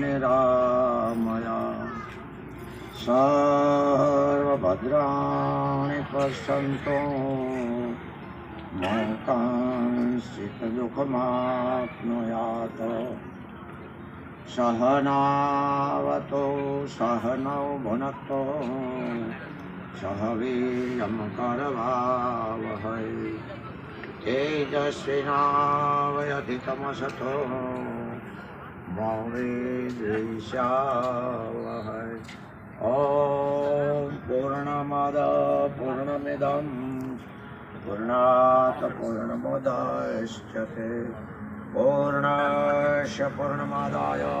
निरामया सर्वभद्राणि पश्यन्तो मोकांश्चितदुःखमाप्नुयात् सहनावतो सहनौ भुनक्तो सह वीर्यं करवावहै तेजस्विनावयधितमसतो મૌરેશાવહર ઓમ પૂર્ણમદ પૂર્ણમિદમ પૂર્ણાત પૂર્ણમોદશ્ચતે પૂર્ણશ પૂર્ણમાદાય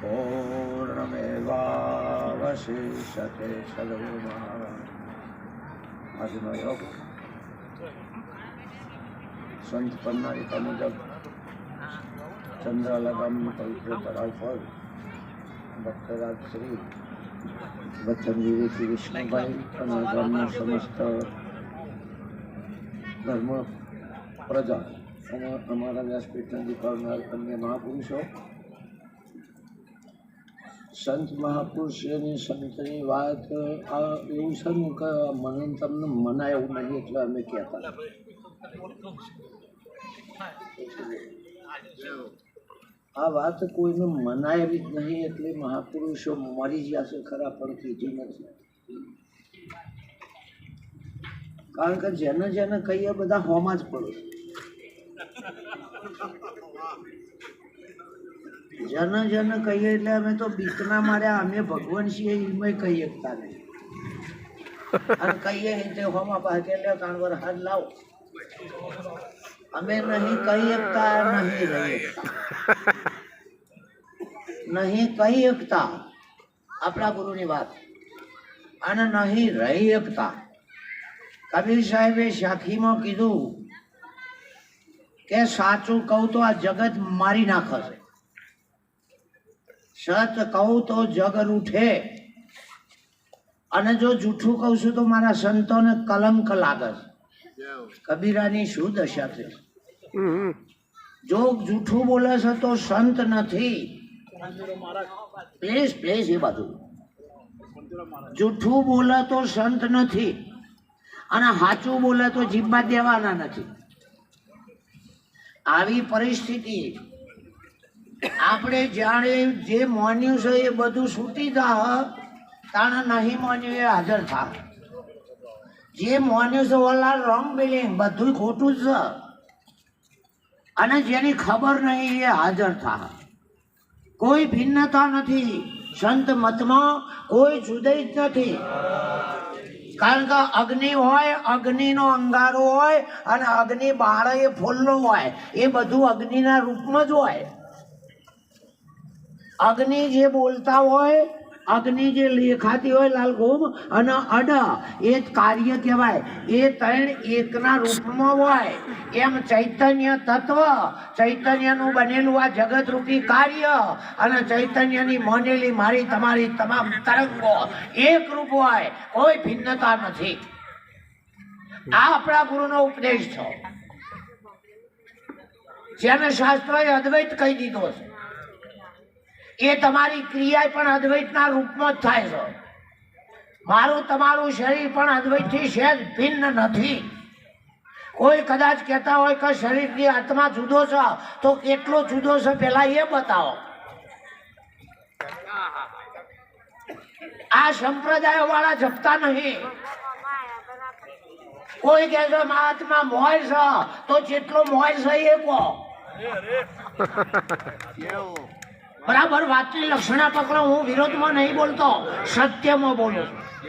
પૂર્ણમેવાવશિષતે સદો મહારાજ આજનો યોગ સંત પન્નારિકા મુજબ ચંદ્રાલા ગામનું પવિત્ર તળાવ પર ભક્તરાજ શ્રી વચન શ્રી વિષ્ણુભાઈ અને ગામના સમસ્ત ધર્મ પ્રજા અને અમારા વ્યાસપીઠને દીપાવનાર અન્ય મહાપુરુષો, સંત મહાપુરુષોની સંતની વાત, આ એવું છે ને કે મને તમને મનાય એવું નહીં એટલે અમે કહેતા. આ વાત કોઈને મનાય જ નહીં એટલે મહાપુરુષો મરી ગયા છે ખરા, પણ કીધી નથી. કારણ કે જેને જેને કહીએ બધા હોમાં જ પડે જેને જેને કહીએ એટલે અમે તો બીકના માર્યા, અમે ભગવાન છીએ એમાં કહી શકતા નહીં અને કહીએ તે હોમાં એટલે લે કાણવર હાથ લાવો. અમે નહીં કહી શકતા નહીં રહી નહીં કહી શકતા આપણા ગુરુની વાત. અને નહીં રહી શકતા કબીર સાહેબે શાખીમાં કીધું કે સાચું કહું તો આ જગત મારી નાખશે સત કહું તો જગ રૂઠે. અને જો જૂઠું કહું છું તો મારા સંતોને કલંક લાગે છે. કબીરાની શું દશા છે? જો જૂઠું બોલે છે તો સંત નથી. પ્લીઝ પ્લીઝ એ બાજુ. જૂઠું બોલે તો સંત નથી. અને સાચું બોલે તો જીભમાં દેવાના નથી. આવી પરિસ્થિતિ આપણે જાણે જે માન્યું છે એ બધું છૂટી જા તાણે નહીં માન્યું એ હાજર થા જે માન્યું છે ઓલા રોંગ બિલિંગ બધું ખોટું જ છે. અને જેની ખબર નહીં એ હાજર થા. કોઈ ભિન્નતા નથી. સંત મતમાં કોઈ જુદી જ નથી. કારણ કે અગ્નિ હોય, અગ્નિનો અંગારો હોય અને અગ્નિ બાળ એ ફૂલનો હોય. એ બધું અગ્નિના રૂપમાં જ હોય. અગ્નિ જે બોલતા હોય અગ્નિ જે લેખાતી હોય લાલ ગોમ અને અડ એ જ કાર્ય કહેવાય. એ ત્રણ એકના રૂપમાં હોય. એમ ચૈતન્ય તત્વ, ચૈતન્યનું બનેલું આ જગત રૂપી કાર્ય અને ચૈતન્યની મનેલી મારી તમારી તમામ તરંગો એક રૂપ હોય. કોઈ ભિન્નતા નથી. આ આપણા ગુરુનો ઉપદેશ છે. જેને શાસ્ત્રોએ અદ્વૈત કહી દીધો છે. એ તમારી ક્રિયા પણ અદ્વૈતના રૂપમાં જ થાય છે. મારું તમારું શરીર પણ અદ્વૈતથી સહેજ ભિન્ન નથી. કોઈ કદાચ કહેતા હોય કે શરીરની આત્મા જુદો છે તો કેટલો જુદો છે પેલા એ બતાવો. આ સંપ્રદાય વાળા જપતા નહીં. કોઈ કહે છે મહાત્મા મોય છે તો જેટલો મોય છે એ કહો. બરાબર વાતની લક્ષણા પકડો હું વિરોધમાં નહીં બોલતો સત્યમાં બોલું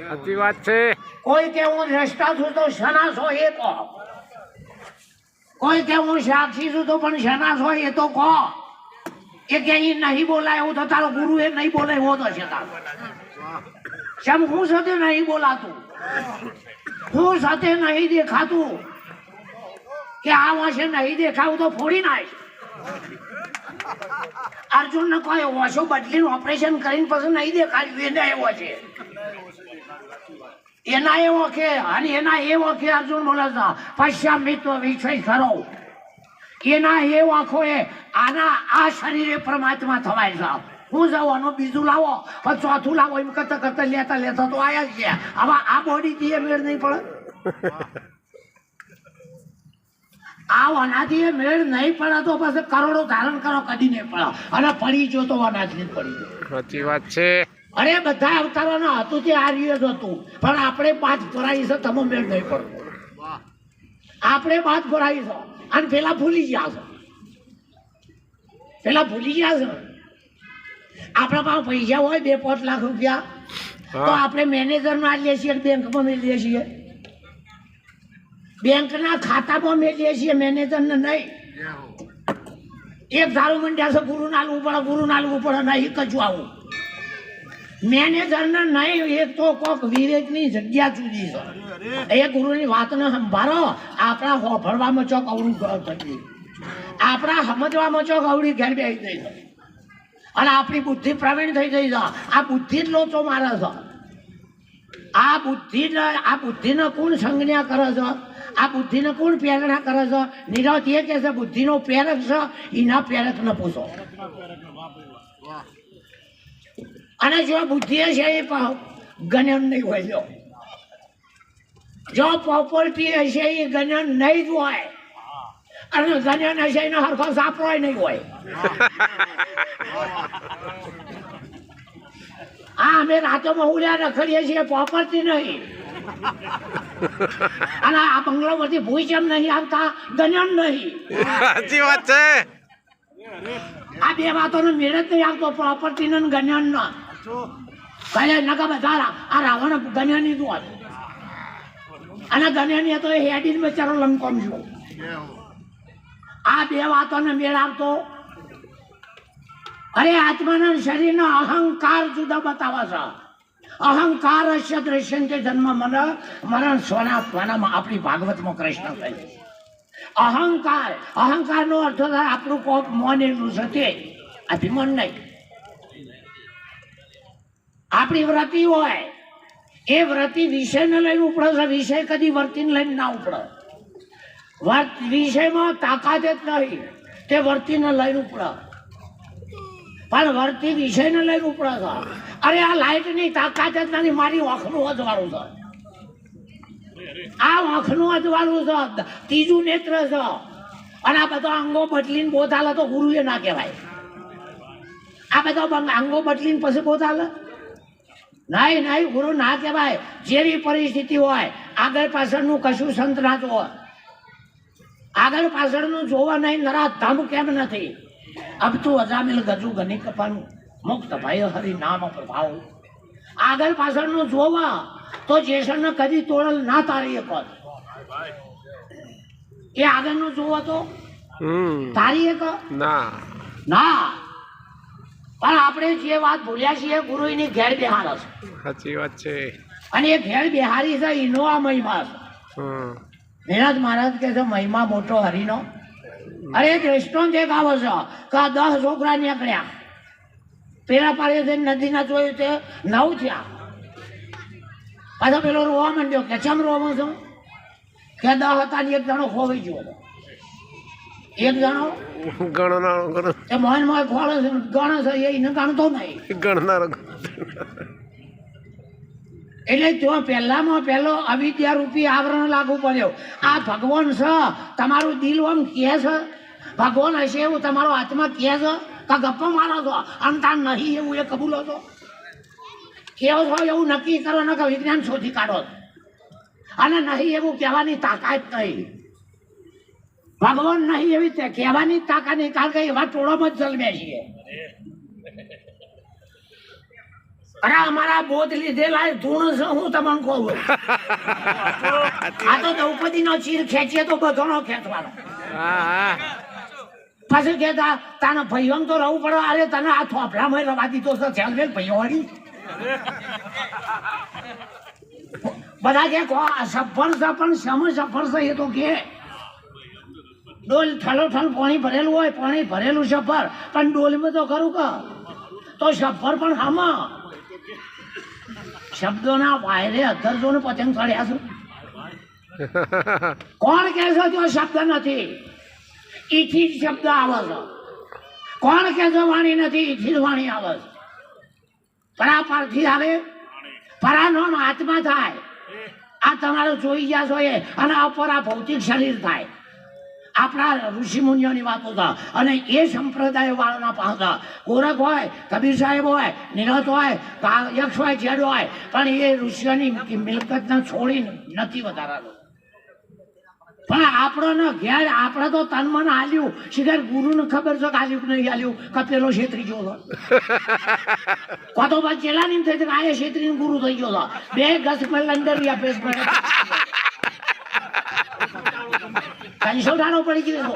સાચી વાત છે. કોઈ કે હું દ્રષ્ટા છું તો શના છો એ કહો. કોઈ કે હું સાક્ષી છું તો પણ શના છો એ તો કહો. એ કે અહીં નહીં બોલાય એવું તો તારો ગુરુ એ નહીં બોલે એવો તો છે તારો શમ હું સાથે નહીં બોલાતું? હું સાથે નહીં દેખાતું? કે આ વાંસે નહીં દેખાવું તો ફોડી નાખ. અર્જુન ને કોઈ ઓછો બદલીને ઓપરેશન કરીને પછી નહીં દેખાડ્યું. એને એવો છે. એના એવો કે, અને એના એવો કે અર્જુન બોલે છે પશ્ચામિત્વ વિષય ખરો. એના એ વાંખો એ આના, આ શરીરે પરમાત્મા થવાય છે. હું જવાનો બીજું લાવો. પણ ચોથું લાવો. એમ કરતા કરતા લેતા લેતા તો આયા જ છે હવે આ બોડી થી એ મેળ નહીં પડે. આ અનાથી એ મેળ નહીં પડે તો પછી કરોડો ધારણ કરો કદી નહીં પડે. અને પડી જો તો અનાજ નહીં પડી સાચી વાત છે. અરે બધા અવતારોના હતું તે આ જ હતું. પણ આપણે પાંચ ભરાઈ છે તમે મેળ નહીં પડતો આપણે પાંચ ભરાઈ છે. અને પેલા ભૂલી ગયા છે. પેલા ભૂલી ગયા છે. આપણા પાસે પૈસા હોય બે પાંચ લાખ રૂપિયા તો આપણે મેનેજર ના લઈએ છીએ બેંકમાં લઈએ છીએ. બેંકના ખાતામાં મેળવીએ છીએ, મેનેજરને નહીં. એક ધારું મંડ્યા છે, ગુરુ નાલવું પડે ગુરુ નાલવું પડે નહીં કચું આવું મેનેજરને નહીં એક તો કોક વિવેકની જગ્યા જુદી છે. એ ગુરુની વાતને સંભાળો. આપણા હોભળવામાં ચોક અવળું થતી આપણા સમજવામાં ચોક અવળી ઘેર બેસી થઈ છે. અને આપણી બુદ્ધિ પ્રવીણ થઈ ગઈ છે. આ બુદ્ધિ જ લોચો મારે છે. આ બુદ્ધિ આ બુદ્ધિને કોણ સંજ્ઞા કરે છે? આ બુદ્ધિને કોણ પ્રેરણા કરે છે? નિરવત એ કે છે, બુદ્ધિનો પ્રેરક છે, એના પ્રેરક ન પૂછો. અને જો બુદ્ધિ છે, એ ગણન નહીં હોય જો જો પ્રોપર્ટી હશે એ ગણન નહીં જ હોય. અને ગણન હશે એનો હરખો સાપરોય નહીં હોય. હા અમે રાતોમાં ઉડ્યા રખડીએ છીએ પ્રોપર્ટી નહીં. અને આ બંગલો બધી ભૂઈ નહીં આવતા ગણન નહીં. સાચી વાત છે. આ બે વાતોનો મેળ જ નહીં આવતો પ્રોપર્ટી ને ગણન નો. કહે નકા બધા આ રાવણ ગણ્યાની તું હતું અને ગણ્યાની તો હેડી બચારો લંકોમ છું. આ બે વાતોને મેળ આવતો. અરે આત્માના શરીરનો અહંકાર જુદા બતાવે છે. અહંકાર હશે દ્રશ્ય જન્મ મન, મરણ સોના સ્વનામાં આપણી ભાગવતમાં કૃષ્ણ કહે છે. અહંકાર, અહંકારનો અર્થ થાય આપણું કોપ મન એનું સત્ય, અભિમાન નહીં. આપણી વ્રતિ હોય, એ વ્રતિ વિષયને લઈને ઉપડે છે વિષય કદી વર્તીને લઈને ના ઉપડે. વિષયમાં તાકાત જ નહીં, તે વર્તીને લઈને ઉપડે. પણ વર્તી વિષયને લઈને ઉપડે છે અરે, આ લાઇટની તાકાત જ નથી. મારી આંખનું અજવાળું છે. આ આંખનું અજવાળું છે. ત્રીજું નેત્ર છે. અને આ બધા અંગો બદલીને બોધાલે તો ગુરુએ ના કહેવાય. આ બધા અંગો બદલીને પછી બોધાલે? નહીં નહીં, ગુરુ ના કહેવાય. જેવી પરિસ્થિતિ હોય, આગળ પાછળનું કશું સંત ના જોવો આગળ પાછળનું જોવા નહીં, નરા, ધમ કેમ નથી? અબ તું અજામિલ ગજુ ગની કપાનું. મુક્ત ભય હરિ નામ પ્રભાવ. આગળ પાછળનું જોવા તો જેસનને કદી તોડલ ના તારી એક એ આગળનું જોવા તો તારી એક? ના. ના. પણ આપણે જે વાત ભૂલ્યા છીએ ગુરુ એની ઘેર બિહાર છે. સાચી વાત છે. અને એ ઘેર બિહારી છે એનો આ મહિમા છે. હમ. નિરાજ મહારાજ કે છે મહિમા મોટો હરિનો. અરે દ્રષ્ટાંત એક આવે છે કે આ દસ છોકરા નીકળ્યા. પેલા પાડે છે નદીના જોયું તે નવ થયા પાછો પેલો રોવા માંડ્યો કે ચમ રોવા છું? કે દહ હતા ને એક જણો ખોવાઈ ગયો. હતો. એક જણો? ગણનારો ગણ. એ મોહન મોહ ખોળે છે ગણે છે એ ગણતો નહીં. ગણનારો એટલે જો પહેલામાં પહેલો અવિદ્યા રૂપી આવરણ લાગુ પડ્યો. આ ભગવાન છે તમારું દિલ ઓમ કહે છે? ભગવાન હશે એવું તમારો આત્મા કહે છે? કે ગપ્પો મારો છો? અંતા નહીં એવું એ કબૂલો છો? કેવો છો એવું નક્કી કરો ને કે વિજ્ઞાન શોધી કાઢો. અને નહીં એવું કહેવાની તાકાત નહીં ભગવાન નહીં એવી તે કહેવાની તાકાત નહીં કારણ કે એવા ટોળામાં જ જન્મે છીએ. અરે અમારા બોધ લીધેલા ધૂણ છે હું તમને કહું. આ તો દ્રૌપદી નો ચીર ખેંચીએ તો બધોનો ખેંચવાનો. હા હા. પછી કહેતા તાને ભાઈઓ તો રહું પડે. અરે તને આ થોપલામાં રવા દીધો છે. જેલવેલ ભાઈઓ વાળી બધા કે કો સફળ છે પણ સમ સફળ છે એ તો કે. ડોલ ઠલો ઠલ પાણી ભરેલું હોય પાણી ભરેલું સફર પણ ડોલમાં તો ખરું કે? તો સફર પણ હામાં. શબ્દોના વાયરે અધરજો ને પતંગ ચડ્યા છું. કોણ કહે છે જો શબ્દ નથી? ઈથી જ શબ્દ આવે છે. કોણ કે છે વાણી નથી ઈથી જ વાણી આવે છે. પરા પરથી આવે પરા નો આત્મા થાય. આ તમારું જોઈ ગયા છો એ, અને અપરા ભૌતિક શરીર થાય. આપણા ઋષિ મુનિઓની વાતો હતા અને એ સંપ્રદાય વાળાના પાસા. ગોરખ હોય, કબીર સાહેબ હોય નિરત હોય યક્ષ હોય જેડ હોય, પણ એ ઋષિઓની મિલકતને છોડીને નથી વધારાનો. પણ આપણો ને ઘેર આપણે તો તન મન હાલ્યું શિખર ગુરુને ખબર છે કે હાલ્યું કે નહીં હાલ્યું કે પેલો છેતરી ગયો હતો. કો તો પછી ચેલા નહીં થઈ કે આ છેતરીને ગુરુ થઈ ગયો હતો. બે ગસ પર લંડર રહ્યા પેસ પર ઠાણો પડી ગયો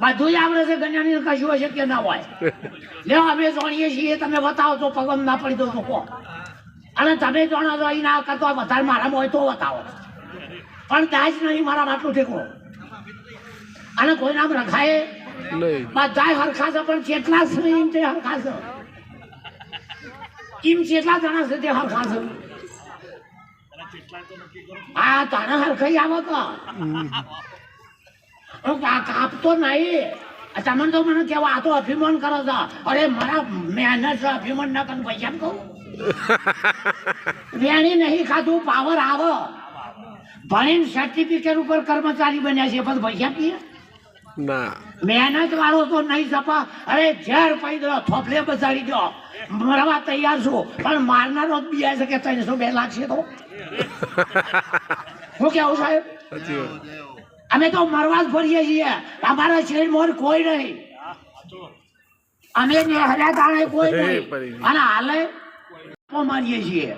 બધું જ આવડે છે ગણ્યાની કશું અશક્ય ના હોય. લે અમે જાણીએ છીએ તમે બતાવો તો પગમ ના પડી દો તો કહો? અને તમે જાણો તો અહીં ના કરતો વધારે મારામાં હોય તો બતાવો. પણ દાજ નહીં મારા માટલું ઠેકો અને કોઈ નામ રખાય? નહીં. બધા હરખા છે પણ કેટલા છે એમ તે હરખા છે એમ કેટલા જણા છે તે હરખા છે આ તારે હરખાઈ આવો તો. હું કાપતો નહીં. તમે તો મને કેવા આ તો અભિમાન કરો છો. અરે મારા મહેનત અભિમાન ના કરું પૈસા કહું. વેણી નહીં ખાધું પાવર આવે. ભણીને સર્ટિફિકેટ ઉપર કર્મચારી બન્યા છે પણ પૈસા પીએ ના. મહેનત વાળો તો નહીં સપા અરે ઝેર પડી દો થોપલે બસાડી દો મરવા તૈયાર છું પણ મારનારો બી બી છે કે ત્રણસો બે લાગશે તો. હું કેવું સાહેબ? અમે તો મરવા જ ફરીએ છીએ. અમારા શરીર મોર કોઈ નહીં. અમે ને હર્યા તાણે કોઈ નહીં. અને હાલે મારીએ છીએ.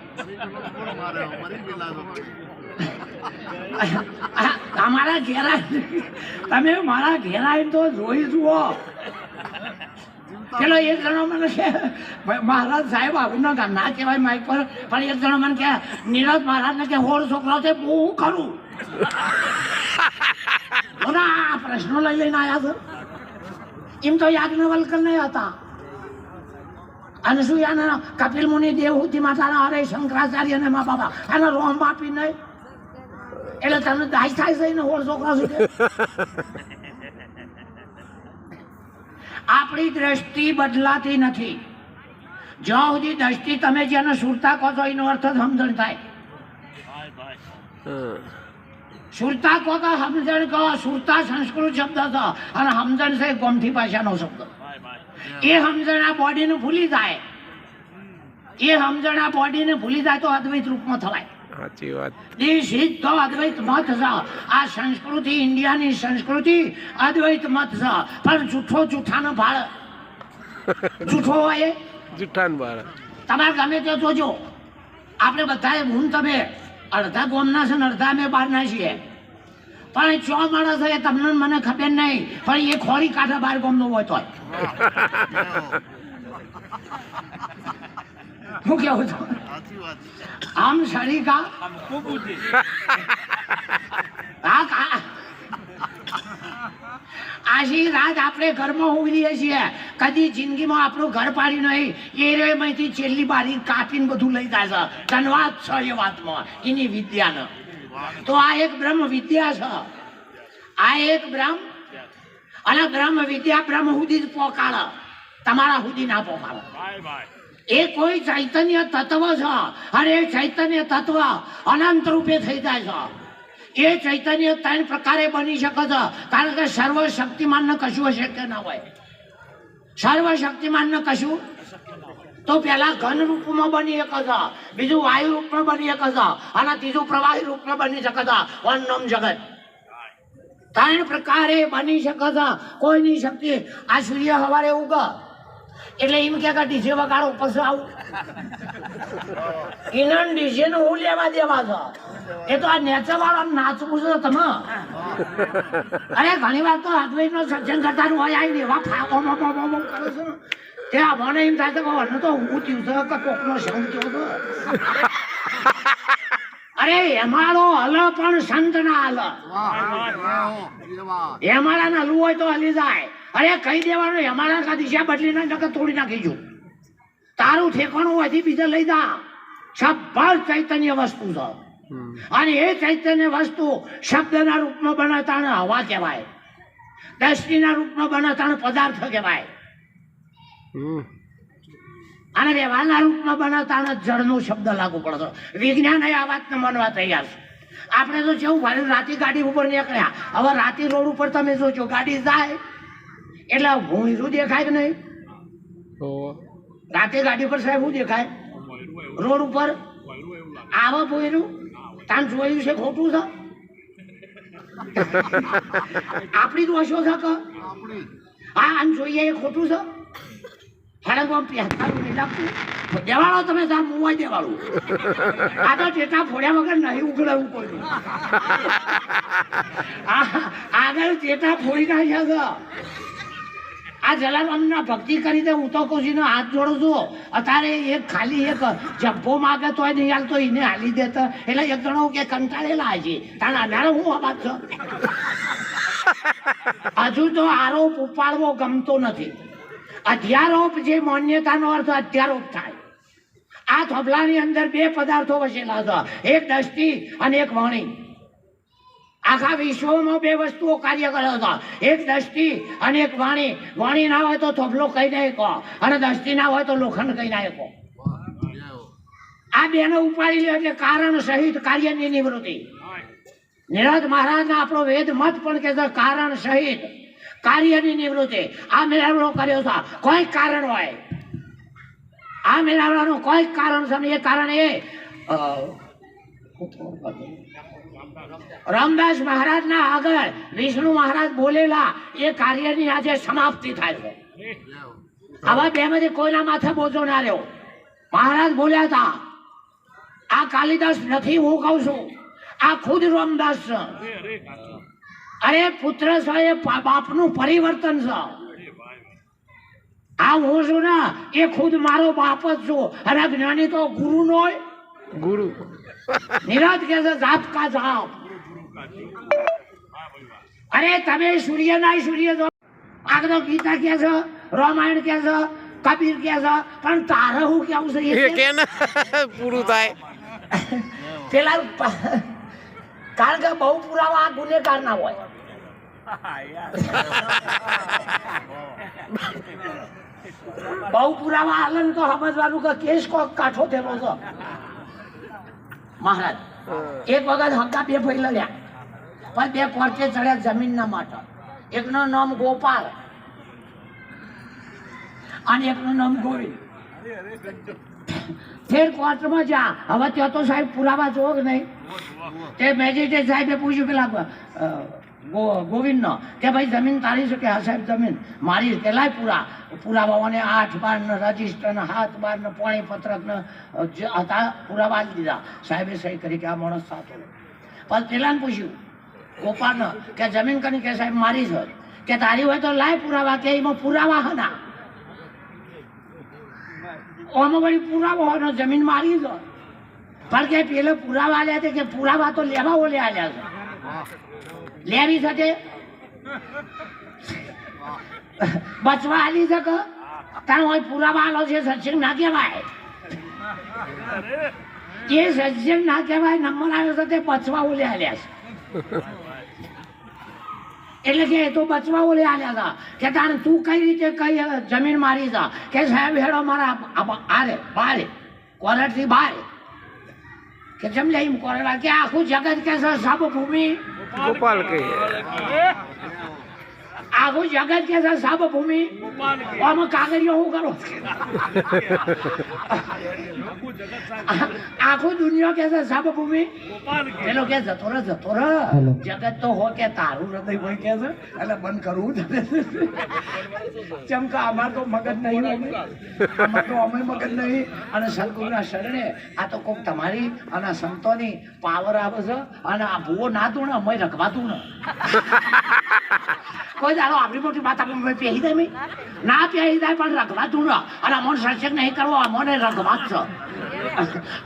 તમારા ઘેરા તમે મારા ઘેરા તો જોઈ જુઓ. પેલો એક જણો મને કે મહારાજ સાહેબ, આવું ગામ ના કહેવાય માઇક પર, પણ એક જણો મને કે નીરજ મહારાજને કે હોળ છોકરો છે હું ખરું આ પ્રશ્નો લઈ લઈને આવ્યા છો. એમ તો યાજ્ઞવલ્કર નહીં હતા. અને શું યાદ કપિલ મુનિ દેવહૂતિ માતાના હરે શંકરાચાર્ય ને મા બાપા. અને રોમ આપી નહીં. એટલે તમને દાજ થાય છે ને હોળ છોકરા આપણી દ્રષ્ટિ બદલાતી નથી. જ્યાં સુધી દ્રષ્ટિ તમે જેને સુરતા કહો છો, એનો અર્થ જ સમજણ થાય. સુરતા કહો તો સમજણ કહો, સુરતા સંસ્કૃત શબ્દ છે અને સમજણ છે ગોમઠી ભાષાનો શબ્દ. એ સમજણ આ બોડીને ભૂલી જાય. એ સમજણ આ બોડીને ભૂલી જાય તો અદ્વૈત રૂપમાં થવાય. સાચી વાત. સિદ્ધ અદ્વૈત મત છે આ સંસ્કૃતિ ઇન્ડિયાની સંસ્કૃતિ અદ્વૈત મત છે પણ જૂઠો જૂઠાનો ભાળ. જૂઠો હોય જુઠ્ઠાન બાર તમારે ગમે તે જોજો. આપણે બધાએ હું તમે અડધા ગોમના છે ને અડધા અમે બહારના છીએ. પણ છ ચો માણસ એ તમને મને ખબર નહીં પણ એ ખોરી કાઢે બાર ગોમનો હોય તોય. હું કેવું છું? આમ સરીકા કા? આશી રાત આપણે ઘરમાં ઉગરીએ છીએ. કદી જિંદગીમાં આપણું ઘર પાડી નહીં. એ રે માંથી છેલ્લી બારી કાપીને બધું લઈ જાય છે. ધનવાદ છે એ વાતમાં. એની વિદ્યાનો. તો આ એક બ્રહ્મ વિદ્યા છે. આ એક બ્રહ્મ અને બ્રહ્મ વિદ્યા બ્રહ્મ સુધી જ પોકાળ. તમારા સુધી ના પોકાળે. એ કોઈ ચૈતન્ય તત્વ છે. અને એ ચૈતન્ય તત્વ અનંત રૂપે થઈ જાય છે. એ ચૈતન્ય ત્રણ પ્રકારે બની શકે છે. કારણ કે સર્વ શક્તિમાન કશું શક્ય ના હોય. સર્વ શક્તિમાન કશું? તો પેલા ઘન રૂપમાં બની શકે છે. બીજું વાયુ રૂપમાં બની શકે છે. અને ત્રીજું પ્રવાહી રૂપમાં બની શકે છે. વનમ જગત. ત્રણ પ્રકારે બની શકે છે. કોઈની શક્તિ? આ સૂર્ય સવારે ઉગ. એટલે એમ કે ડીજે વગાડો પછી આવું. એના ડીજે નું હું લેવા દેવા છો? એ તો આ નેચર વાળા નાચવું છે તમે. અરે ઘણી વાર તો અદ્વૈત નો સત્સંગ કરતા હોય આવી એવા ફાકો કરે છે ને. તે આ મને એમ થાય છે કે મને તો હું થયું છે કે કોકનો સંગ થયો છે. અરે એમાળો હલ પણ સંત ના હલ એમાળા ના હલવું હોય તો હલી જાય. અરે કહી દેવાનું અમારા કા દિશા બદલી ના નકર તોડી નાખી તારું ઠેકાણું હોય બીજા લઈ દા સબ્બર ચૈતન્ય વસ્તુ છે. અને એ ચૈતન્ય વસ્તુ શબ્દના રૂપમાં બને તાણે હવા કહેવાય. દ્રષ્ટિના રૂપમાં બને તાણે પદાર્થ કહેવાય. અને વ્યવહારના રૂપમાં બને તાણે જળનો શબ્દ લાગુ પડતો વિજ્ઞાન એ આ વાતને માનવા તૈયાર છે. આપણે તો જેવું રાતે ગાડી ઉપર નીકળ્યા. હવે રાતે રોડ ઉપર તમે જોજો ગાડી જાય. એટલે ભૂંયરું દેખાય કે નહીં? તો રાતે ગાડી પર સાહેબ શું દેખાય? રોડ ઉપર? આવા ભૂંયરું તાન જોયું છે ખોટું છે? આપણી દોષો છે કે? હા આમ જોઈએ એ ખોટું છે? હળંગમાં પહેરવાનું નહીં લાગતું. દેવાળો તમે તાર મુવાઈ દેવાળું. આ તો ટેટા ફોડ્યા વગર નહીં ઉઘડાવું કોઈનું. આ- આગળ ટેટા ફોડી નાખ્યા છે. આ જલારામના ભક્તિ કરી દે હું તો કહું હાથ જોડું છું અત્યારે એક ખાલી એક જબ્બો માગે તોય નહીં હાલતો, એને હાલી દેતો એટલે એક જણો કે કંટાળેલા હજી તારા અનારો હું અવાજ છો? હજુ તો આરોપ ઉપાડવો ગમતો નથી. અધ્યારોપ જે માન્યતાનો અર્થ અધ્યારોપ થાય. આ થોભલાની અંદર બે પદાર્થો વસેલા હતા. એક દસ્તી અને એક વાણી. આખા વિશ્વમાં બે વસ્તુઓ કાર્ય કરે હતા એક દ્રષ્ટિ અને એક વાણી. વાણી ના હોય તો થોભલો કહી નહીં કહો અને દ્રષ્ટિ ના હોય તો લોખંડ કહી ના કહો આ બેને ઉપાડી લે એટલે કારણ સહિત કાર્યની નિવૃત્તિ. નિરજ મહારાજના આપણો વેદ મત પણ કે કારણ સહિત કાર્યની નિવૃત્તિ. આ મેળાવડો કર્યો છે. કોઈ કારણ હોય. આ મેળાવડાનું કોઈ કારણ છે એ કારણ એ રામદાસ મહારાજના આગળ વિષ્ણુ મહારાજ બોલેલા એ કાર્યની આજે સમાપ્તિ થાય છે. આવા બે માંથી કોઈના માથે બોજો ના રહ્યો. મહારાજ બોલ્યા હતા આ કાલિદાસ નથી હું કહું છું આ ખુદ રામદાસ છે. અરે પુત્ર છે એ બાપનું પરિવર્તન છે. આ હું છું ને એ ખુદ મારો બાપ જ છું અને જ્ઞાની તો ગુરુ નો ગુરુ. નિરાજ કે છે જાપ કા જાપ અરે તમે સૂર્ય ના સૂર્ય જો. આગળ ગીતા કે છો રામાયણ કે છો કબીર કે છો પણ તારે હું કેવું છે એ એ કે પૂરું થાય. પેલા કારણ કે બહુ પુરાવા આ ગુનેગાર ના હોય. બહુ પુરાવા હાલે તો સમજવાનું કે કેસ કોક કાઠો થયેલો છો. મહારાજ એક વખત હંકા બે ભાઈ લડ્યા પણ બે કોર્ટે ચડ્યા જમીનના માટે. એકનું નામ ગોપાલ અને એકનું નામ ગોવિંદ ફેર કોર્ટમાં જા. હવે ત્યાં તો સાહેબ પુરાવા જોવો કે નહીં? તે મેજિસ્ટ્રેટ સાહેબે પૂછ્યું પેલા ગોવિંદનો કે ભાઈ જમીન તારી છે કે હા સાહેબ જમીન? મારી. કે લાય પુરા, પુરાવાઓને આઠ બાર ને રજિસ્ટર ને હાથ બાર ને પાણી પત્રક ને હતા, પુરાવા જ દીધા. સાહેબે સહી કરી કે આ માણસ સાચો પણ પેલાને પૂછ્યું ગોપાલને કે જમીન કરી કે સાહેબ મારી છે કે તારી હોય તો લાય પુરાવા કે એમાં પુરાવા હના. ઓમાં વળી પુરાવો હોય ને જમીન મારી છે પણ કે પેલો પુરાવા આલ્યા છે કે પુરાવા તો લેવા ઓલે આલ્યા છે. લેવી શકે બચવા આલી શકે તાણ હોય પુરાવા આલો છે સત્સંગ ના કહેવાય. એ સત્સંગ ના કહેવાય નંબર આવ્યો છે તે બચવા ઓલે આલ્યા છે. એટલે કે એ તો બચવા ઓલે આલ્યા હતા. કે તાણે તું કઈ રીતે કઈ જમીન મારી જા કે સાહેબ, હેડો મારા આરે, બારે, કોરડથી બાર. કે જેમ લઈ કોરડા. કે આખું જગત કે છે સબ ભૂમિ ગોપાલ કહે આખું જગત કે છે સબ ભૂમિ? આમાં કાગરિયો હું કરો? આખું દુનિયા કે છે સબ ભૂમિ? પેલો કે જતો રે જતો રે જગત તો હો કે તારું હૃદય હોય કે છે એટલે બંધ કરવું કે અમાર તો મગજ નહીં અમે. અમાર તો અમે મગજ નહીં. અને સદગુરુના શરણે આ તો કોક તમારી અને સંતોની પાવર આવે છે. અને આ ભૂવો ના તું ને અમે રખવાતું ને. કોઈ દાડો આપણી મોટી વાત આપણે પહેરી દે ના પહેરી જાય પણ રખવાતું તું અને અમોને સત્સંગ નહીં કરવો અમોને રખવાત છે.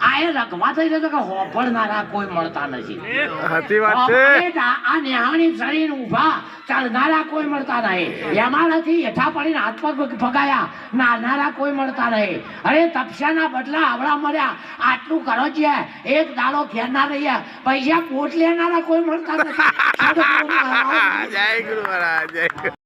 આ એ રખવા થઈ જતો કે હોપડનારા કોઈ મળતા નથી. સાચી વાત છે. આ નેહાણી શરીર ઊભા ચાલનારા કોઈ મળતા નહીં. એમાંથી હેઠા પડીને હાથ પગ ભગાયા નાનારા કોઈ મળતા નહીં. અરે તપસ્યાના બદલા આવડા મળ્યા. આટલું કરો છે એક દાડો ખેરના રહ્યા પૈસા પોટ લેનારા કોઈ મળતા નથી. જય ગુરુ મહારાજ જય ગુરુ.